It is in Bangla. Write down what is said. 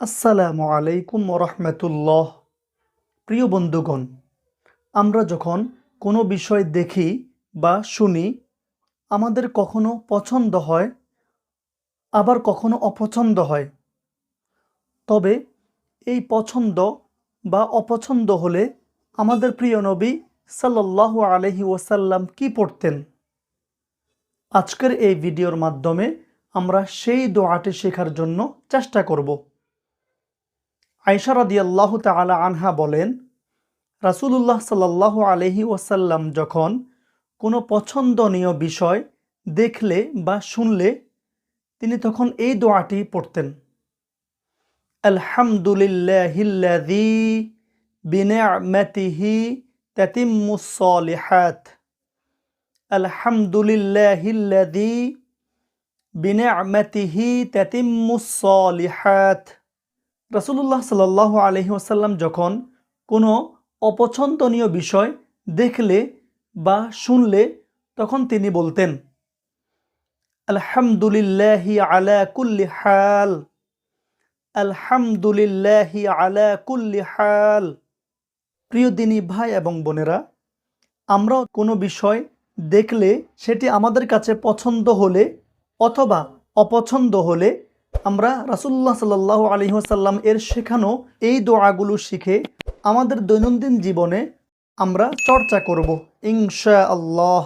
আসসালামু আলাইকুম রহমতুল্লাহ প্রিয় বন্ধুগণ, আমরা যখন কোনো বিষয় দেখি বা শুনি, আমাদের কখনো পছন্দ হয়, আবার কখনো অপছন্দ হয়। তবে এই পছন্দ বা অপছন্দ হলে আমাদের প্রিয় নবী সাল্লাল্লাহু আলহি ওয়াসাল্লাম কি পড়তেন? আজকের এই ভিডিওর মাধ্যমে আমরা সেই দোয়াটি শেখার জন্য চেষ্টা করব। আয়সা রাদিয়াল্লাহু তাআলা আনহা বলেন, রাসূলুল্লাহ সাল্লাল্লাহু আলাইহি ওয়াসাল্লাম যখন কোনো পছন্দনীয় বিষয় দেখলে বা শুনলে, তিনি তখন এই দোয়াটি পড়তেন, আলহামদুলিল্লাহিল্লাযী বিনি'মাতিহি তাতিম্মুস সলিহাত আলহামদুলিল্লাহিল্লাযী বিনি'মাতিহি তাতিম্মুস সলিহাত রাসূলুল্লাহ সাল্লাল্লাহু আলাইহি ওয়াসাল্লাম যখন কোনো অপছন্দনীয় বিষয় দেখলে বা শুনলে, তখন তিনি বলতেন, আলহামদুলিল্লাহি আলা কুল্লি হাল, আলহামদুলিল্লাহি আলা কুল্লি হাল। প্রিয় দিনী ভাই এবং বোনেরা আমরা কোনো বিষয় দেখলে সেটি আমাদের কাছে পছন্দ হলে অথবা অপছন্দ হলে আমরা রাসুল্লাহ সাল্লাহ আলহিহাসাল্লাম এর শেখানো এই দোয়াগুলো শিখে আমাদের দৈনন্দিন জীবনে আমরা চর্চা করব। ইনশা আল্লাহ